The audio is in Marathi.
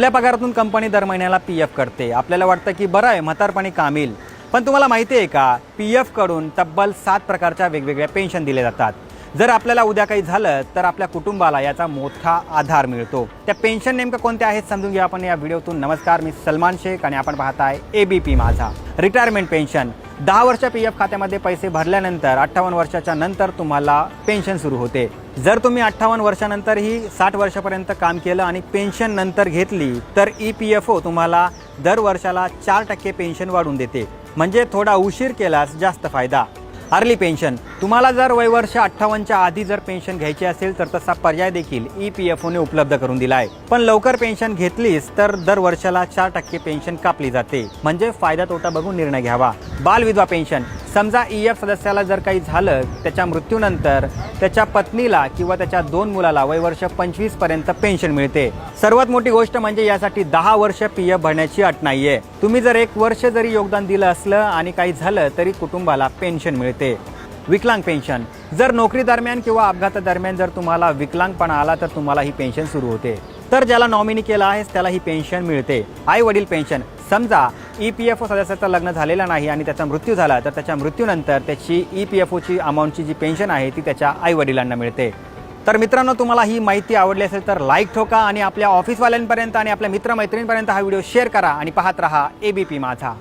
आपल्या पगारातून कंपनी दर महिन्याला पी एफ करते. आपल्याला वाटतं की बरं आहे म्हातारपणी काम येईल पण तुम्हाला माहिती आहे का पी एफकडून तब्बल सात प्रकारच्या वेगवेगळ्या पेन्शन दिले जातात. जर आपल्याला उद्या काही झालं तर आपल्या कुटुंबाला याचा मोठा आधार मिळतो. त्या पेन्शन नेमकं कोणत्या आहेत समजून घ्या आपण या व्हिडिओतून. नमस्कार मी सलमान शेख आणि आपण पाहताय A B P Majha. Retirement pension दहा वर्ष पी एफ खात्यामध्ये पैसे भरल्यानंतर अठ्ठावन्न वर्षाच्या नंतर तुम्हाला पेन्शन सुरू होते. जर तुम्ही अठ्ठावन्न वर्षानंतरही साठ वर्षापर्यंत काम केलं आणि पेन्शन नंतर घेतली तर ई पी एफ ओ तुम्हाला दर वर्षाला चार टक्के पेन्शन वाढून देते. म्हणजे थोडा उशीर केलास जास्त फायदा. Early pension. तुम्हाला जर वयवर्ष अठ्ठावन्नच्या आधी जर पेन्शन घ्यायची असेल तर तसा पर्याय देखील ई पी एफ ओने उपलब्ध करून दिला आहे पण लवकर पेन्शन घेतलीस तर दर वर्षाला चार टक्के पेन्शन कापली जाते. म्हणजे फायदा तोटा बघून निर्णय घ्यावा. बाल विधवा पेन्शन. समजा ई एफ सदस्याला जर काही झालं त्याच्या मृत्यूनंतर त्याच्या पत्नीला किंवा त्याच्या दोन मुलाला वयवर्ष पंचवीसपर्यंत पेन्शन मिळते. सर्वात मोठी गोष्ट म्हणजे यासाठी दहा वर्ष पी एफ भरण्याची अट नाहीये. तुम्ही जर एक वर्ष जरी योगदान दिलं असलं आणि काही झालं तरी कुटुंबाला पेन्शन मिळते. विकलांग पेन्शन. जर नोकरी दरम्यान किंवा अपघातादरम्यान जर तुम्हाला विकलांगपणा आला तर तुम्हाला ही पेन्शन सुरू होते. तर ज्याला नॉमिनी केला आहेस त्याला ही पेन्शन मिळते. आई वडील पेन्शन. समजा ई पी एफ ओ सदस्याचं लग्न झालेलं नाही आणि त्याचा मृत्यू झाला तर त्याच्या मृत्यूनंतर त्याची ई पी एफ ओची अमाऊंटची जी पेन्शन आहे ती त्याच्या आई वडिलांना मिळते. तर मित्रांनो तुम्हाला ही माहिती आवडली असेल तर लाईक ठोका आणि आपल्या ऑफिसवाल्यांपर्यंत आणि आपल्या मित्रमैत्रिणींपर्यंत हा व्हिडिओ शेअर करा आणि पाहत रहा ए बी पी माझा.